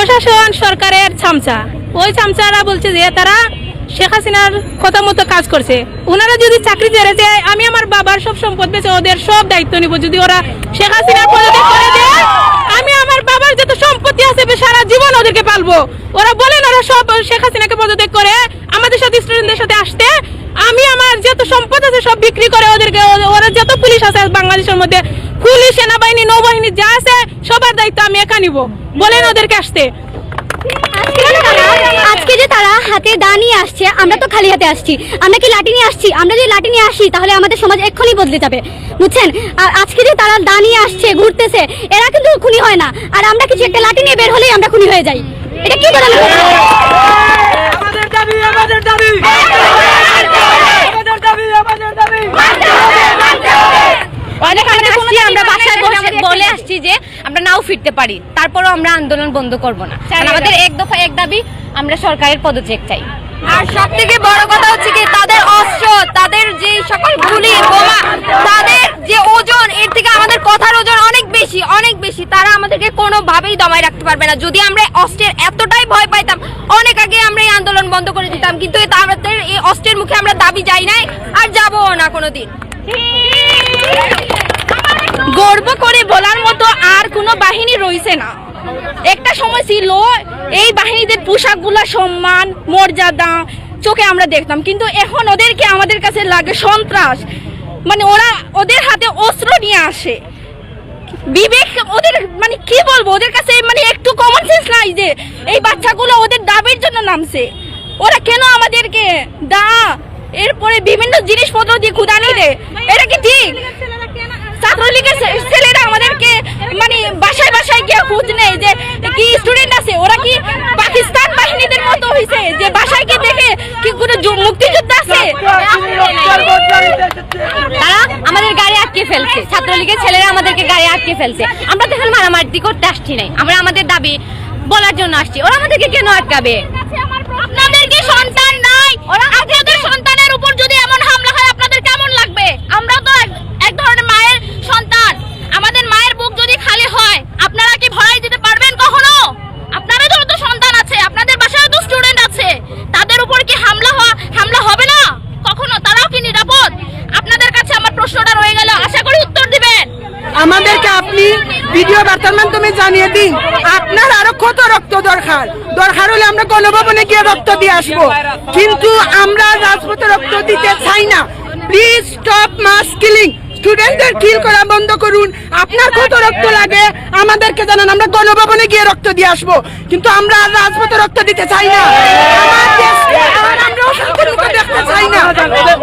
প্রশাসন, সরকারের চামচা। ওই চামচারা বলছে যে তারা শেখ হাসিনার কথা মতো কাজ করছে। ওনারা যদি চাকরি ছেড়ে যায় আমি আমার বাবার সব সম্পদ বেঁচে ওদের সব দায়িত্ব নিব। যদি ওরা শেখ হাসিনার পদত্যাগ করে দেয়, আমি আমার বাবার যত সম্পত্তি আছে সারা জীবন ওদেরকে পালবো। ওরা বলেন ওরা সব শেখ হাসিনাকে পদত্যাগ করে আমাদের সাথে স্টুডেন্টদের সাথে আসতে। আমি আমার যত সম্পদ আছে সব বিক্রি করে ওদেরকে, ওরা যত পুলিশ আছে বাংলাদেশের মধ্যে পুলিশ সেনাবাহিনী নৌবাহিনী যা আছে সবার দায়িত্ব আমি একা নিব। বলেন ওদেরকে আসতে। আজকে যে তারা- হাতে দা নিয়ে আসছে আমরা তো খালি হাতে আসছি। আমরা কি লাঠি নিয়ে আসছি? আমরা যদি লাঠি নিয়ে আসি তাহলে আমাদের সমাজ এক্ষুনি বদলে যাবে। বুঝছেন? আর আজকে যে তারা দা নিয়ে আসছে ঘুরতেছে এরা কিন্তু খুনি হয় না। আর আমরা কিছু একটা লাঠি নিয়ে বের হলেই আমরা খুনি হয়ে যাই। এটা কি কথা? আমাদের দাবি আমাদের দাবি। আমাদের দাবি আমাদের দাবি। অনেক আমরা বাসায় বসে বলে আসছি যে আমরা নাও ফিরতে পারি। তারপরও আমরা আন্দোলন বন্ধ করব না। আমাদের এক দফা এক দাবি আমরা সরকারের পদত্যাগ চাই। আর সব থেকে বড় কথা হচ্ছে কি তাদের অস্ত্র তাদের যে সকল গুলি বোমা তাদের যে ওজন এর থেকে আমাদের কথার ওজন অনেক বেশি অনেক বেশি। তারা আমাদেরকে কোনোভাবেই দমায় রাখতে পারবে না। যদি আমরা অস্ত্রের এতটাই ভয় পাইতাম অনেক আগে আমরা এই আন্দোলন বন্ধ করে দিতাম কিন্তু আমাদের এই অস্ত্রের মুখে আমরা দাবি যাই নাই আর যাব না কোনোদিন। গর্ব করে বলার মতো আর কোনো বাহিনী রয়েছে না। একটা সময় ছিল, এই বাহিনীদের পোশাকগুলা সম্মান, মর্যাদা চোখে আমরা দেখতাম। কিন্তু এখন ওদেরকে আমাদের কাছে লাগে সন্ত্রাস। মানে ওরা ওদের হাতে অস্ত্র নিয়ে আসে। বিবেক ওদের মানে কি বলব, ওদের কাছে মানে একটু কমন সেন্স নাই যে এই বাচ্চাগুলো ওদের দাবির জন্য নামছে। ওরা কেন আমাদেরকে দা, এরপরে বিভিন্ন জিনিসপত্র দিয়ে খুদানি দেয় এটা কি ঠিক? ছাত্রলীগের ছেলেরা আমাদেরকে মানে বাসায় বাসায় গিয়ে খোঁজ নেয় যে কি স্টুডেন্ট আছে? ওরা কি পাকিস্তান বাহিনীদের মতো হয়েছে যে বাসায় গিয়ে দেখে কি কোনো মুক্তিযুদ্ধ আছে? তারা আমাদের গাড়ি আটকে ফেলছে। ছাত্রলীগের ছেলেরা আমাদেরকে গাড়ি আটকে ফেলছে। আমরা তো এখানে মারামারি করতে আসছি নাই। আমরা আমাদের দাবি বলার জন্য আসছি। ওরা আমাদেরকে কেন আটকাবে? আপনাদের কি সন্তান নাই? ওরা জানিয়ে আপনার আরও কত রক্ত দরকার? দরকার হলে আমরা গণভবনে গিয়ে রক্ত দিয়ে কিন্তু আমরা রাজপথে রক্ত দিতে চাই না। প্লিজ স্টপ মাস কিলিং স্টুডেন্টদের কিল করা বন্ধ করুন। আপনার কত রক্ত লাগে, আমাদেরকে জানান। আমরা গণভবনে গিয়ে রক্ত দিয়ে আসব। কিন্তু আমরা আর রাজপথে রক্ত দিতে চাই না। আমরা দেখতে চাই না।